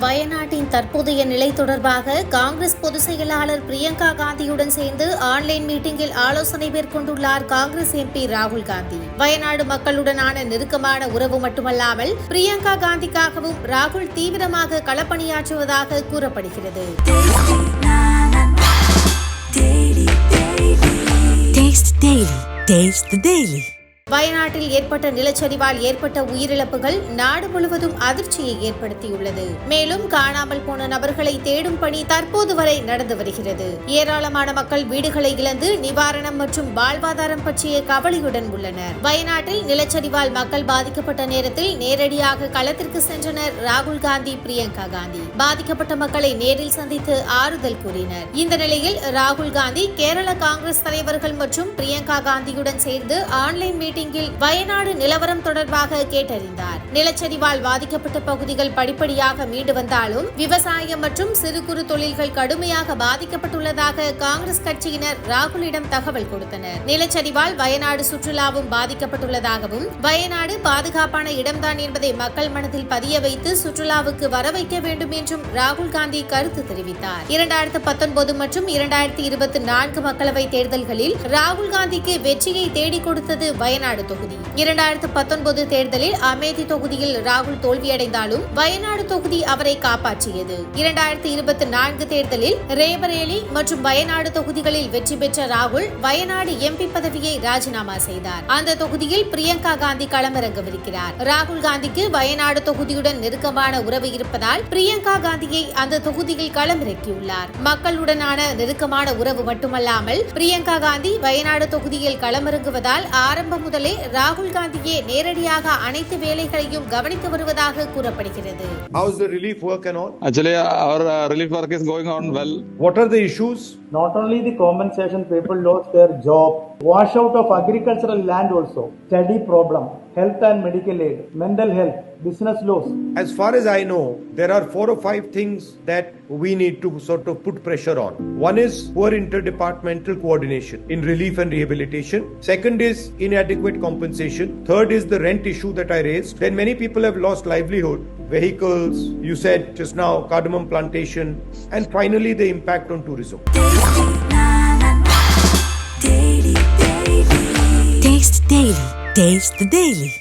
வயநாட்டின் தற்போதைய நிலை தொடர்பாக காங்கிரஸ் பொதுச் செயலாளர் பிரியங்கா காந்தியுடன் சேர்ந்து ஆன்லைன் மீட்டிங்கில் ஆலோசனை மேற்கொண்டுள்ளார் காங்கிரஸ் எம்பி ராகுல் காந்தி வயநாடு மக்களுடனான நெருக்கமான உறவு மட்டுமல்லாமல் பிரியங்கா காந்திக்காகவும் ராகுல் தீவிரமாக களப்பணியாற்றுவதாக கூறப்படுகிறது Taste Daily. Taste the Daily. வயநாட்டில் ஏற்பட்ட நிலச்சரிவால் ஏற்பட்ட உயிரிழப்புகள் நாடு முழுவதும் அதிர்ச்சியை ஏற்படுத்தியுள்ளது. மேலும் காணாமல் போன நபர்களை தேடும் பணி தற்போது வரை நடந்து வருகிறது. ஏராளமான மக்கள் வீடுகளை இழந்து நிவாரணம் மற்றும் வாழ்வாதாரம் பற்றிய கவலையுடன் உள்ளனர். வயநாட்டில் நிலச்சரிவால் மக்கள் பாதிக்கப்பட்ட நேரத்தில் நேரடியாக களத்திற்கு சென்றனர் ராகுல் காந்தி பிரியங்கா காந்தி. பாதிக்கப்பட்ட மக்களை நேரில் சந்தித்து ஆறுதல் கூறினர். இந்த நிலையில் ராகுல் காந்தி கேரள காங்கிரஸ் தலைவர்கள் மற்றும் பிரியங்கா காந்தியுடன் சேர்ந்து ஆன்லைன் மீட்டிங் மீட்டிங்கில் வயநாடு நிலவரம் தொடர்பாக கேட்டறிந்தார். நிலச்சரிவால் பாதிக்கப்பட்ட பகுதிகள் படிப்படியாக மீண்டு வந்தாலும் விவசாயம் மற்றும் சிறு குறு தொழில்கள் கடுமையாக பாதிக்கப்பட்டுள்ளதாக காங்கிரஸ் கட்சியினர் ராகுலிடம் தகவல் கொடுத்தனர். நிலச்சரிவால் வயநாடு சுற்றுலாவும் பாதிக்கப்பட்டுள்ளதாகவும் வயநாடு பாதுகாப்பான இடம்தான் என்பதை மக்கள் மனதில் பதிய வைத்து சுற்றுலாவுக்கு வர வைக்க வேண்டும் என்றும் ராகுல் காந்தி கருத்து தெரிவித்தார். இரண்டாயிரத்து பத்தொன்பது மற்றும் இரண்டாயிரத்தி இருபத்தி நான்கு மக்களவை தேர்தல்களில் ராகுல் காந்திக்கு வெற்றியை தேடிக் கொடுத்தது வயநாடு தொகுதி. இரண்டாயிரத்து பத்தொன்பது தேர்தலில் அமேதி தொகுதியில் ராகுல் தோல்வியடைந்தாலும் வயநாடு தொகுதி அவரை காப்பாற்றியது. இரண்டாயிரத்து இருபத்தி நான்கு தேர்தலில் ரேபரேலி மற்றும் வயநாடு தொகுதிகளில் வெற்றி பெற்ற ராகுல் வயநாடு எம்பி பதவியை ராஜினாமா செய்தார். அந்த தொகுதியில் பிரியங்கா காந்தி களமிறங்கவிருக்கிறார். ராகுல் காந்திக்கு வயநாடு தொகுதியுடன் நெருக்கமான உறவு இருப்பதால் பிரியங்கா காந்தியை அந்த தொகுதியில் களமிறக்கியுள்ளார். மக்களுடனான நெருக்கமான உறவு மட்டுமல்லாமல் பிரியங்கா காந்தி வயநாடு தொகுதியில் களமிறங்குவதால் ஆரம்பம் முதல் ராகுல் காந்தியே நேரடியாக அனைத்து வேலைகளையும் கவனித்து வருவதாக கூறப்படுகிறது How's the relief work and all? Actually, our uh, relief work is going on well. What are the issues? Not only the compensation, people lost their job, washout of agricultural land also, study problem, health and medical aid, mental health, business loss. As far as I know, there are four or five things that we need to sort of put pressure on. One is poor interdepartmental coordination in relief and rehabilitation. Second is inadequate compensation. Third is the rent issue that I raised. Then many people have lost livelihood, vehicles, you said just now, cardamom plantation, and finally the impact on tourism. Taste Daily. Taste the Daily.